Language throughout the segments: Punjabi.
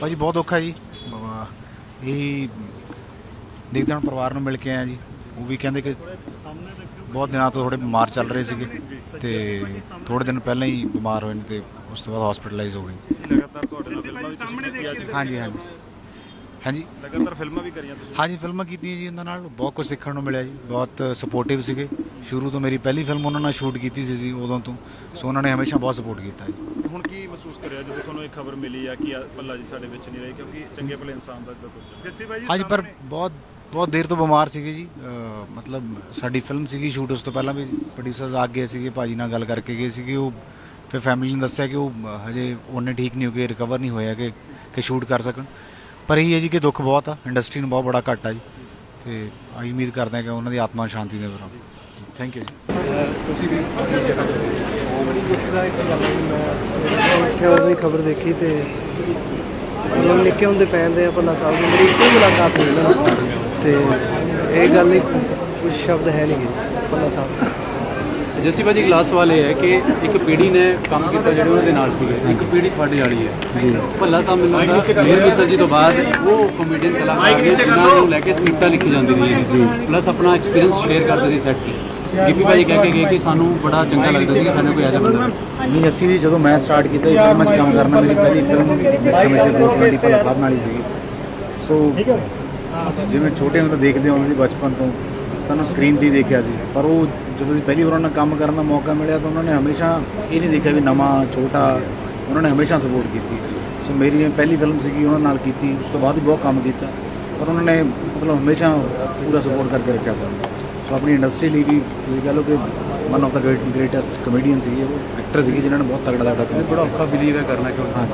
ਭਾਜੀ ਬਹੁਤ ਔਖਾ ਜੀ। ਇਹ ਦੇਖਦੇ ਹਾਂ ਪਰਿਵਾਰ ਨੂੰ ਮਿਲ ਕੇ ਆਇਆ ਜੀ। ਉਹ ਵੀ ਕਹਿੰਦੇ ਕਿ ਬਹੁਤ ਦਿਨਾਂ ਤੋਂ ਥੋੜੇ ਬਿਮਾਰ ਚੱਲ ਰਹੇ ਸੀਗੇ ਤੇ ਥੋੜੇ ਦਿਨ ਪਹਿਲਾਂ ਹੀ ਬਿਮਾਰ ਹੋਏ ਨੇ ਤੇ ਉਸ ਤੋਂ ਬਾਅਦ ਹਸਪੀਟਲਾਈਜ਼ ਹੋ ਗਏ। ਲਗਾਤਾਰ ਤੁਹਾਡੇ ਨਾਲ ਫਿਲਮਾਂ ਵੀ ਤੁਸੀਂ ਕੀਤੀਆਂ ਅੱਜ ਹਾਂਜੀ ਹਾਂਜੀ। ਹਾਂਜੀ। ਲਗਾਤਾਰ ਫਿਲਮਾਂ ਵੀ ਕਰੀਆਂ ਤੁਸੀਂ? ਹਾਂਜੀ ਫਿਲਮਾਂ ਕੀਤੀਆਂ ਜੀ ਉਹਨਾਂ ਨਾਲ। ਬਹੁਤ ਕੁਝ ਸਿੱਖਣ ਨੂੰ ਮਿਲਿਆ ਜੀ। ਬਹੁਤ ਸਪੋਰਟਿਵ ਸੀਗੇ। ਸ਼ੁਰੂ ਤੋਂ ਮੇਰੀ ਪਹਿਲੀ ਫਿਲਮ ਉਹਨਾਂ ਨਾਲ ਸ਼ੂਟ ਕੀਤੀ ਸੀ ਜੀ ਉਦੋਂ ਤੋਂ। ਸੋ ਉਹਨਾਂ ਨੇ ਹਮੇਸ਼ਾ ਬਹੁਤ ਸਪੋਰਟ ਕੀਤਾ ਜੀ। ਹੁਣ ਕੀ ਮਹਿਸੂਸ ਕਰਿਆ ਜਦੋਂ ਤੁਹਾਨੂੰ ਇਹ ਖਬਰ ਮਿਲੀ ਆ ਕਿ ਭੱਲਾ ਜੀ ਸਾਡੇ ਵਿੱਚ ਨਹੀਂ ਰਹੇ? ਕਿਉਂਕਿ ਚੰਗੇ ਭਲੇ ਇਨਸਾਨ ਦਾ ਇਦਾਂ ਤੁਸੀਂ ਜੱਸੀ ਭਾਈ ਹਾਂਜੀ ਪਰ ਬਹੁਤ ਬਹੁਤ ਦੇਰ ਤੋਂ ਬਿਮਾਰ ਸੀਗੇ ਜੀ। ਮਤਲਬ ਸਾਡੀ ਫਿਲਮ ਸੀਗੀ ਸ਼ੂਟ ਉਸ ਤੋਂ ਪਹਿਲਾਂ ਵੀ। ਪ੍ਰੋਡਿਊਸਰਸ ਆ ਗਏ ਸੀਗੇ ਭਾਜੀ ਨਾਲ ਗੱਲ ਕਰਕੇ ਗਏ ਸੀਗੇ। ਉਹ ਫਿਰ ਫੈਮਿਲੀ ਨੇ ਦੱਸਿਆ ਕਿ ਉਹ ਹਜੇ ਉਹਨੇ ਠੀਕ ਨਹੀਂ ਹੋ ਕੇ ਰਿਕਵਰ ਨਹੀਂ ਹੋਇਆ ਕਿ ਕਿ ਸ਼ੂਟ ਕਰ ਸਕਣ। ਪਰ ਇਹ ਹੈ ਜੀ ਕਿ ਦੁੱਖ ਬਹੁਤ ਆ ਇੰਡਸਟਰੀ ਨੂੰ ਬਹੁਤ ਬੜਾ ਘਾਟਾ ਜੀ। ਤੇ ਆਈ ਉਮੀਦ ਕਰਦੇ ਹਾਂ ਕਿ ਉਹਨਾਂ ਦੀ ਆਤਮਾ ਸ਼ਾਂਤੀ ਦੇ ਰੱਬ ਥੈਂਕ ਯੂ ਜੀ ਬੜੀ ਦੁਖਦਾਇਕ ਉਹਦੀ ਖਬਰ ਦੇਖੀ ਤੇ ਮਤਲਬ ਨਿੱਕੇ ਹੁੰਦੇ ਪੈਂਦੇ ਆ ਭੱਲਾ ਸਾਹਿਬ ਦੀ ਮੇਰੀ ਇੱਕੋ ਹੀ ਮੁਲਾਕਾਤ ਹੋਈ। ਨਾ ਤੇ ਇਹ ਗੱਲ ਹੀ ਕੁਝ ਸ਼ਬਦ ਹੈ ਨਹੀਂ ਗੇ ਭੱਲਾ ਸਾਹਿਬ ਜੱਸੀ ਭਾਜੀ ਕਲਾਸ ਵਾਲੇ ਹੈ ਕਿ ਇੱਕ ਪੀੜੀ ਨੇ ਕੰਮ ਕੀਤਾ ਜਿਹੜੇ ਉਹਦੇ ਨਾਲ ਸੀਗੇ ਇੱਕ ਪੀੜੀ ਤੁਹਾਡੇ ਵਾਲੀ ਹੈ। ਜੀ। ਭੱਲਾ ਸਾਹਿਬ ਮੈਨੂੰ ਲੱਗਦਾ ਮੇਰ ਮਿੱਤਰ ਜੀ ਤੋਂ ਬਾਅਦ ਉਹ ਕਮੇਡੀਅਨ ਕਲਾਕਾਰ ਨੇ ਜਿਨ੍ਹਾਂ ਨੂੰ ਲੈ ਕੇ ਸਕ੍ਰਿਪਟਾਂ ਲਿਖੀ ਜਾਂਦੀ ਰਹੀ ਜੀ। ਪਲੱਸ ਆਪਣਾ ਐਕਸਪੀਰੀਅੰਸ ਸ਼ੇਅਰ ਕਰਦੇ ਸੀ ਸੈੱਟ ਤੇ। ਗਿੱਪੀ ਭਾਜੀ ਕਹਿ ਕੇ ਗਏ ਕਿ ਸਾਨੂੰ ਬੜਾ ਚੰਗਾ ਲੱਗਦਾ ਸੀ ਕਿ ਸਾਨੂੰ ਕੋਈ ਐਜਾ ਬੰਦਾ ਨਹੀਂ ਅਸੀਂ ਵੀ ਜਦੋਂ ਮੈਂ ਸਟਾਰਟ ਕੀਤਾ ਇਹ ਫਿਲਮਾਂ 'ਚ ਕੰਮ ਕਰਨਾ ਮੇਰੀ ਪਹਿਲੀ ਫਿਲਮ ਮਿਸਟਰ ਮਿਸੇ ਬੋਟ ਵੰਡੀ ਭੱਲਾ ਸਾਹਿਬ ਨਾਲ ਹੀ ਸੀਗੀ। ਸੋ ਜਿਵੇਂ ਛੋਟੇ ਹੁੰਦੇ ਦੇਖਦੇ ਹਾਂ ਉਹਨਾਂ ਦੀ ਬਚਪਨ ਤੋਂ। ਸਾਨੂੰ ਸਕਰੀਨ ਤੇ ਦੇਖਿਆ ਸੀ। ਪਰ ਉਹ ਜਦੋਂ ਦੀ ਪਹਿਲੀ ਵਾਰ ਉਹਨਾਂ ਨਾਲ ਕੰਮ ਕਰਨ ਦਾ ਮੌਕਾ ਮਿਲਿਆ ਤਾਂ ਉਹਨਾਂ ਨੇ ਹਮੇਸ਼ਾ ਇਹ ਨਹੀਂ ਦੇਖਿਆ ਵੀ ਨਵਾਂ ਛੋਟਾ ਉਹਨਾਂ ਨੇ ਹਮੇਸ਼ਾ ਸਪੋਰਟ ਕੀਤੀ। ਸੋ ਮੇਰੀ ਪਹਿਲੀ ਫਿਲਮ ਸੀਗੀ ਉਹਨਾਂ ਨਾਲ ਕੀਤੀ ਉਸ ਤੋਂ ਬਾਅਦ ਵੀ ਬਹੁਤ ਕੰਮ ਕੀਤਾ। ਪਰ ਉਹਨਾਂ ਨੇ ਮਤਲਬ ਹਮੇਸ਼ਾ ਪੂਰਾ ਸਪੋਰਟ ਕਰਕੇ ਰੱਖਿਆ ਸਾਨੂੰ। ਸੋ ਆਪਣੀ ਇੰਡਸਟਰੀ ਲਈ ਵੀ ਤੁਸੀਂ ਕਹ ਲਓ ਕਿ one of the greatest comedian ਸੀਗੇ ਉਹ ਐਕਟਰ ਸੀਗੇ ਜਿਨ੍ਹਾਂ ਨੇ ਬਹੁਤ ਤਗੜਾ ਤਗੜਾ ਕੰਮ ਬੜਾ ਔਖਾ ਬਿਲੀਵ ਹੈ ਕਰਨਾ ਕਿਉਂ ਹਾਂ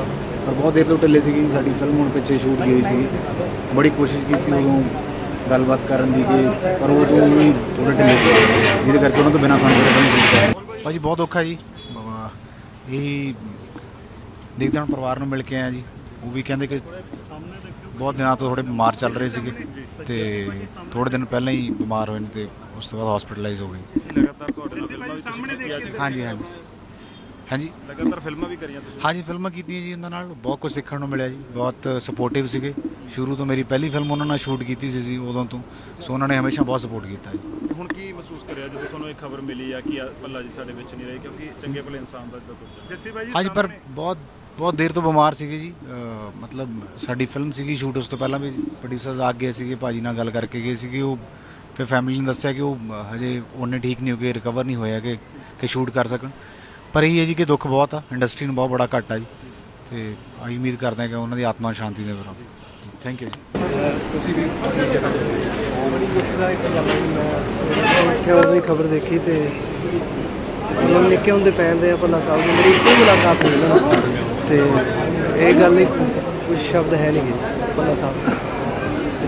ਪਰ ਬਹੁਤ ਦੇਰ ਤੋਂ ਢਿੱਲੇ ਸੀਗੀ ਸਾਡੀ ਫਿਲਮ ਹੁਣ ਪਿੱਛੇ ਸ਼ੂਟ ਗਈ ਹੋਈ ਸੀ ਬੜੀ ਕੋਸ਼ਿਸ਼ ਕੀਤੀ ਉਦੋਂ। ਗੱਲਬਾਤ ਕਰਨ ਦੀ ਕਿ ਪਰ ਉਹ ਤੋਂ ਵੀ ਥੋੜੇ ਢਿੱਲੇ ਸੀ। ਜਿਹਦੇ ਕਰਕੇ ਉਹਨਾਂ ਤੋਂ ਬਿਨਾਂ ਸਾਨੂੰ ਫਿਲਮ ਕੀਤਾ ਭਾਜੀ ਬਹੁਤ ਔਖਾ ਜੀ। ਇਹ ਦੇਖਦੇ ਹਾਂ ਪਰਿਵਾਰ ਨੂੰ ਮਿਲ ਕੇ ਆਇਆ ਜੀ। ਉਹ ਵੀ ਕਹਿੰਦੇ ਕਿ ਬਹੁਤ ਦਿਨਾਂ ਤੋਂ ਥੋੜੇ ਬਿਮਾਰ ਚੱਲ ਰਹੇ ਸੀਗੇ ਤੇ ਥੋੜੇ ਦਿਨ ਪਹਿਲਾਂ ਹੀ ਬਿਮਾਰ ਹੋਏ ਨੇ ਤੇ ਉਸ ਤੋਂ ਬਾਅਦ ਹਸਪੀਟਲਾਈਜ਼ ਹੋ ਗਏ। ਲਗਾਤਾਰ ਤੁਹਾਡੇ ਨਾਲ ਫਿਲਮਾਂ ਹਾਂਜੀ ਹਾਂਜੀ। ਹਾਂਜੀ। ਲਗਾਤਾਰ ਫਿਲਮਾਂ ਵੀ ਕਰੀਆਂ ਤੁਸੀਂ? ਹਾਂਜੀ ਫਿਲਮਾਂ ਕੀਤੀਆਂ ਜੀ ਉਹਨਾਂ ਨਾਲ। ਬਹੁਤ ਕੁਝ ਸਿੱਖਣ ਨੂੰ ਮਿਲਿਆ ਜੀ। ਬਹੁਤ ਸਪੋਰਟਿਵ ਸੀਗੇ। ਸ਼ੁਰੂ ਤੋਂ ਮੇਰੀ ਪਹਿਲੀ ਫਿਲਮ ਉਹਨਾਂ ਨਾਲ ਸ਼ੂਟ ਕੀਤੀ ਸੀ ਜੀ ਉਦੋਂ ਤੋਂ। ਸੋ ਉਹਨਾਂ ਨੇ ਹਮੇਸ਼ਾ ਬਹੁਤ ਸਪੋਰਟ ਕੀਤਾ ਜੀ। ਹੁਣ ਕੀ ਮਹਿਸੂਸ ਕਰਿਆ ਜਦੋਂ ਤੁਹਾਨੂੰ ਇਹ ਖਬਰ ਮਿਲੀ ਆ ਕਿ ਭੱਲਾ ਜੀ ਸਾਡੇ ਵਿੱਚ ਨਹੀਂ ਰਹੇ ਕਿਉਂਕਿ ਚੰਗੇ ਭਲੇ ਇਨਸਾਨ ਦਾ ਇਦਾਂ ਤੁਸੀਂ ਜੱਸੀ ਭਾਈ ਹਾਂਜੀ ਪਰ ਬਹੁਤ ਬਹੁਤ ਦੇਰ ਤੋਂ ਬਿਮਾਰ ਸੀਗੇ ਜੀ। ਮਤਲਬ ਸਾਡੀ ਫਿਲਮ ਸੀਗੀ ਸ਼ੂਟ ਉਸ ਤੋਂ ਪਹਿਲਾਂ ਵੀ। ਪ੍ਰੋਡਿਊਸਰਸ ਆ ਗਏ ਸੀਗੇ ਭਾਜੀ ਨਾਲ ਗੱਲ ਕਰਕੇ ਗਏ ਸੀਗੇ। ਉਹ ਫਿਰ ਫੈਮਿਲੀ ਨੇ ਦੱਸਿਆ ਕਿ ਉਹ ਹਜੇ ਉਹਨੇ ਠੀਕ ਨਹੀਂ ਹੋ ਕੇ ਰਿਕਵਰ ਨਹੀਂ ਹੋਇਆ ਕਿ ਕਿ ਸ਼ੂਟ ਕਰ ਸਕਣ। ਪਰ ਇਹ ਹੈ ਜੀ ਕਿ ਦੁੱਖ ਬਹੁਤ ਆ ਇੰਡਸਟਰੀ ਨੂੰ ਬਹੁਤ ਬੜਾ ਘਾਟਾ ਜੀ। ਤੇ ਆਈ ਉਮੀਦ ਕਰਦੇ ਹਾਂ ਕਿ ਉਹਨਾਂ ਦੀ ਆਤਮਾ ਸ਼ਾਂਤੀ ਦੇ ਰੱਬ ਥੈਂਕ ਯੂ ਜੀ। ਬੜੀ ਉਹਦੀ ਖਬਰ ਦੇਖੀ ਤੇ ਮਤਲਬ ਨਿੱਕੇ ਹੁੰਦੇ ਪੈਂਦੇ ਆ ਭੱਲਾ ਸਾਹਿਬ ਦੀ ਮੇਰੀ ਇੱਕੋ ਹੀ ਮੁਲਾਕਾਤ ਹੋਈ ਨਾ। ਤੇ ਇਹ ਗੱਲ ਹੀ ਕੁਝ ਸ਼ਬਦ ਹੈ ਨਹੀਂ ਗੇ ਸਾਹਿਬ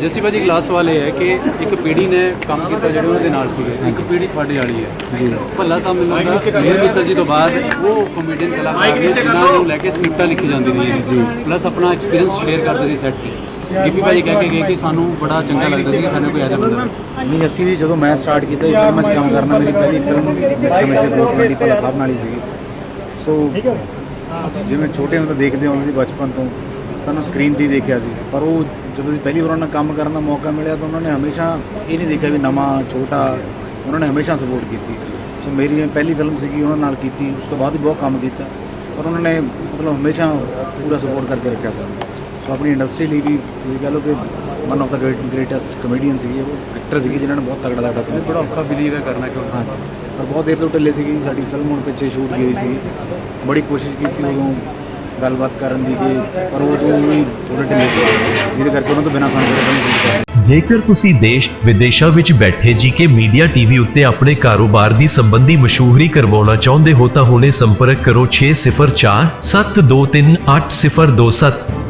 ਜੱਸੀ ਭਾਜੀ ਕਲਾਸ ਵਾਲੇ ਹੈ ਕਿ ਇੱਕ ਪੀੜੀ ਨੇ ਕੰਮ ਕੀਤਾ ਜਿਹੜੇ ਉਹਦੇ ਨਾਲ ਸੀਗੇ ਇੱਕ ਪੀੜੀ ਤੁਹਾਡੇ ਵਾਲੀ ਹੈ। ਜੀ। ਭੱਲਾ ਸਾਹਿਬ ਮੈਨੂੰ ਲੱਗਦਾ ਮੇਰ ਮਿੱਤਰ ਜੀ ਤੋਂ ਬਾਅਦ ਉਹ ਕਮੇਡੀਅਨ ਕਲਾਕਾਰ ਨੇ ਜਿਨ੍ਹਾਂ ਨੂੰ ਲੈ ਕੇ ਸਕ੍ਰਿਪਟਾਂ ਲਿਖੀ ਜਾਂਦੀ ਰਹੀ ਜੀ। ਪਲੱਸ ਆਪਣਾ ਐਕਸਪੀਰੀਅੰਸ ਸ਼ੇਅਰ ਕਰਦੇ ਸੀ ਸੈੱਟ ਤੇ। ਗਿੱਪੀ ਭਾਜੀ ਕਹਿ ਕੇ ਗਏ ਕਿ ਸਾਨੂੰ ਬੜਾ ਚੰਗਾ ਲੱਗਦਾ ਸੀ ਕਿ ਸਾਨੂੰ ਕੋਈ ਐਜਾ ਬੰਦਾ ਨਹੀਂ ਅਸੀਂ ਵੀ ਜਦੋਂ ਮੈਂ ਸਟਾਰਟ ਕੀਤਾ ਇਹ ਫਿਲਮਾਂ 'ਚ ਕੰਮ ਕਰਨਾ ਮੇਰੀ ਪਹਿਲੀ ਫਿਲਮ ਮਿਸਟਰ ਮਿਸੇ ਬੋਟ ਵੰਡੀ ਭੱਲਾ ਸਾਹਿਬ ਨਾਲ ਹੀ ਸੀਗੀ। ਸੋ ਜਿਵੇਂ ਛੋਟੇ ਹੁੰਦੇ ਦੇਖਦੇ ਹਾਂ ਉਹਨਾਂ ਦੀ ਬਚਪਨ ਤੋਂ ਸਾਨੂੰ ਸਕਰੀਨ ਤੇ ਦੇਖਿਆ ਸੀ। ਪਰ ਉਹ ਜਦੋਂ ਪਹਿਲੀ ਵਾਰ ਉਹਨਾਂ ਨਾਲ ਕੰਮ ਕਰਨ ਦਾ ਮੌਕਾ ਮਿਲਿਆ ਤਾਂ ਉਹਨਾਂ ਨੇ ਹਮੇਸ਼ਾ ਇਹ ਨਹੀਂ ਦੇਖਿਆ ਵੀ ਨਵਾਂ ਛੋਟਾ ਉਹਨਾਂ ਨੇ ਹਮੇਸ਼ਾ ਸਪੋਰਟ ਕੀਤੀ। ਸੋ ਮੇਰੀ ਪਹਿਲੀ ਫਿਲਮ ਸੀਗੀ ਉਹਨਾਂ ਨਾਲ ਕੀਤੀ ਉਸ ਤੋਂ ਬਾਅਦ ਵੀ ਬਹੁਤ ਕੰਮ ਕੀਤਾ। ਪਰ ਉਹਨਾਂ ਨੇ ਮਤਲਬ ਹਮੇਸ਼ਾ ਪੂਰਾ ਸਪੋਰਟ ਕਰਕੇ ਰੱਖਿਆ ਸਾਨੂੰ ਸੋ ਆਪਣੀ ਇੰਡਸਟਰੀ ਲਈ ਵੀ ਤੁਸੀਂ ਕਹ ਲਓ ਕਿ one of the greatest comedian ਸੀਗੇ ਉਹ ਐਕਟਰ ਸੀਗੇ ਜਿਨ੍ਹਾਂ ਨੇ ਬਹੁਤ ਤਗੜਾ ਤਗੜਾ ਬੜਾ ਔਖਾ ਬਿਲੀਵ ਹੈ ਕਰਨਾ ਕਿਉਂ ਹਾਂ ਪਰ ਬਹੁਤ ਦੇਰ ਤੋਂ ਢਿੱਲੇ ਸੀਗੀ ਸਾਡੀ ਫਿਲਮ ਹੁਣ ਪਿੱਛੇ ਸ਼ੂਟ ਗਈ ਸੀ ਬੜੀ ਕੋਸ਼ਿਸ਼ ਕੀਤੀ ਉਦੋਂ ਗੱਲਬਾਤ ਕਰਨ ਦੀ ਕਿ ਪਰ ਉਹ ਤੋਂ ਵੀ ਥੋੜੇ ਢਿੱਲੇ ਸੀ। ਜਿਹਦੇ ਕਰਕੇ ਉਹਨਾਂ ਤੋਂ ਬਿਨਾਂ ਸਾਨੂੰ ਫਿਲਮ ਨਹੀਂ ਕੀਤਾ ਜੇਕਰ ਤੁਸੀਂ ਦੇਸ਼, ਵਿਦੇਸ਼ਾਂ ਵਿੱਚ ਬੈਠੇ ਜੀਕੇ ਮੀਡੀਆ ਟੀਵੀ ਉੱਤੇ ਆਪਣੇ ਕਾਰੋਬਾਰ ਦੀ ਸੰਬੰਧੀ ਮਸ਼ਹੂਰੀ ਕਰਵਾਉਣਾ ਚਾਹੁੰਦੇ ਹੋ ਤਾਂ ਹੁਣੇ ਸੰਪਰਕ ਕਰੋ 604 723 8027